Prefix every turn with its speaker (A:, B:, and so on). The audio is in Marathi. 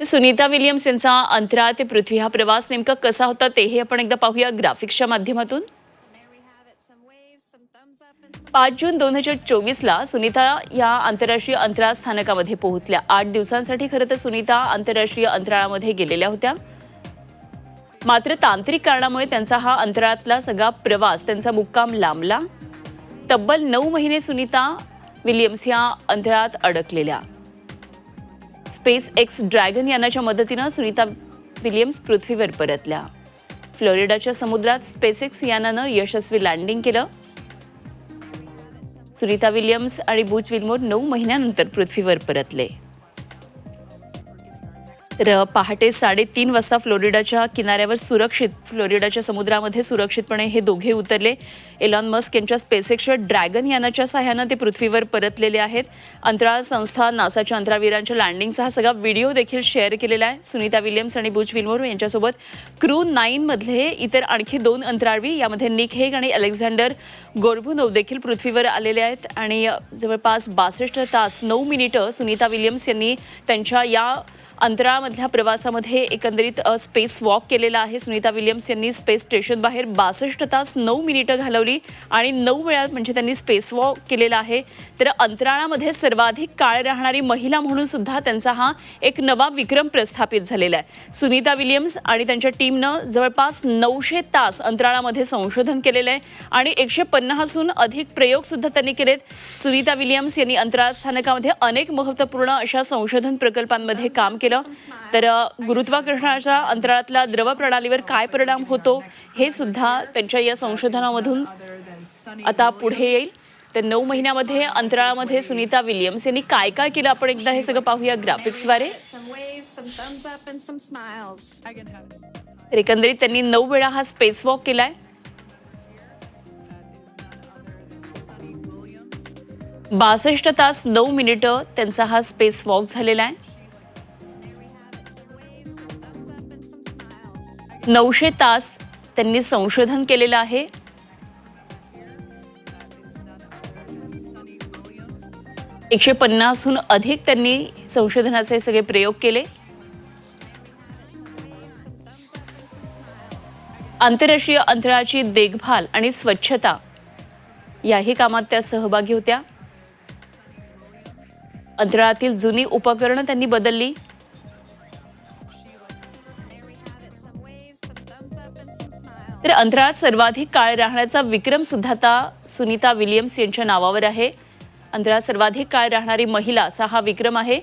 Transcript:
A: सुनीता विलियम्स यांचा अंतराळ ते पृथ्वी हा प्रवास नेमका कसा होता तेही आपण एकदा पाहूया ग्राफिक्सच्या माध्यमातून. पाच जून दोन हजार चोवीसला सुनीता या आंतरराष्ट्रीय अंतराळ स्थानकामध्ये पोहोचल्या. आठ दिवसांसाठी खरं तर सुनीता आंतरराष्ट्रीय अंतराळामध्ये गेलेल्या होत्या. मात्र तांत्रिक कारणामुळे त्यांचा हा अंतराळातला सगळा प्रवास त्यांचा मुक्काम लांबला. तब्बल नऊ महिने सुनीता विलियम्स या अंतराळात अडकलेल्या. स्पेस एक्स ड्रॅगन यानाच्या मदतीनं सुनीता विलियम्स पृथ्वीवर परतल्या. फ्लोरिडाच्या समुद्रात स्पेस एक्स यानानं यशस्वी लँडिंग केलं. सुनीता विलियम्स आणि बुच विल्मोर नऊ महिन्यानंतर पृथ्वीवर परतले. तर पहाटे साडेतीन वाजता फ्लोरिडाच्या किनाऱ्यावर सुरक्षित फ्लोरिडाच्या समुद्रामध्ये सुरक्षितपणे हे दोघे उतरले. एलॉन मस्क यांच्या स्पेसेक्सच्या ड्रॅगन यानाच्या सहाय्यानं ते पृथ्वीवर परतलेले आहेत. अंतराळ संस्था नासाच्या अंतराळवीरांच्या लँडिंगचा हा सगळा व्हिडिओ देखील शेअर केलेला आहे. सुनीता विलियम्स आणि बुज विल्मोर यांच्यासोबत क्रू नाईनमधले इतर आणखी दोन अंतराळवी यामध्ये निक हेग आणि अलेक्झांडर गोर्बुनोव देखील पृथ्वीवर आलेले आहेत. आणि जवळपास बासष्ट तास नऊ मिनिटं सुनीता विलियम्स यांनी त्यांच्या या अंतराळमधल्या प्रवासामध्ये एकंदरीत स्पेस वॉक केलेला आहे. सुनीता विलियम्स यांनी स्पेस स्टेशन बाहेर बासष्ट तास नऊ मिनिटं घालवली आणि नऊ वेळा म्हणजे त्यांनी स्पेस वॉक केलेला आहे. तर अंतराळामध्ये सर्वाधिक काळ राहणारी महिला म्हणून सुद्धा त्यांचा हा एक नवा विक्रम प्रस्थापित झालेला आहे. सुनीता विलियम्स आणि त्यांच्या टीमनं जवळपास नऊशे तास अंतराळामध्ये संशोधन केलेलं आहे आणि एकशे पन्नासहून अधिक प्रयोगसुद्धा त्यांनी केलेत. सुनीता विलियम्स यांनी अंतराळ स्थानकामध्ये अनेक महत्त्वपूर्ण अशा संशोधन प्रकल्पांमध्ये काम केलं तर अ, गुरुत्वाकर्षणाच्या अंतराळातल्या द्रव प्रणालीवर काय परिणाम होतो हे सुद्धा त्यांच्या या संशोधनामधून आता पुढे येईल तर नऊ महिन्यामध्ये अंतराळामध्ये सुनीता विलियम्स यांनी काय काय केलं आपण एकदा हे सगळं पाहूया ग्राफिक्सद्वारे. तर एकंदरीत त्यांनी नऊ वेळा हा स्पेस वॉक केलाय बासष्ट तास नऊ मिनिटं त्यांचा हा स्पेस वॉक झालेला आहे नऊशे तास त्यांनी संशोधन केलेलं आहे. एकशे पन्नासहून अधिक त्यांनी संशोधनाचे सगळे प्रयोग केले. आंतरराष्ट्रीय अंतराळाची देखभाल आणि स्वच्छता याही कामात त्या सहभागी होत्या. अंतराळातील जुनी उपकरणं त्यांनी बदलली. तर अंतराळात सर्वाधिक काळ राहण्याचा विक्रम सुद्धा आता सुनीता विलियम्स यांच्या नावावर आहे. अंतराळात सर्वाधिक काळ राहणारी महिला असा हा विक्रम आहे.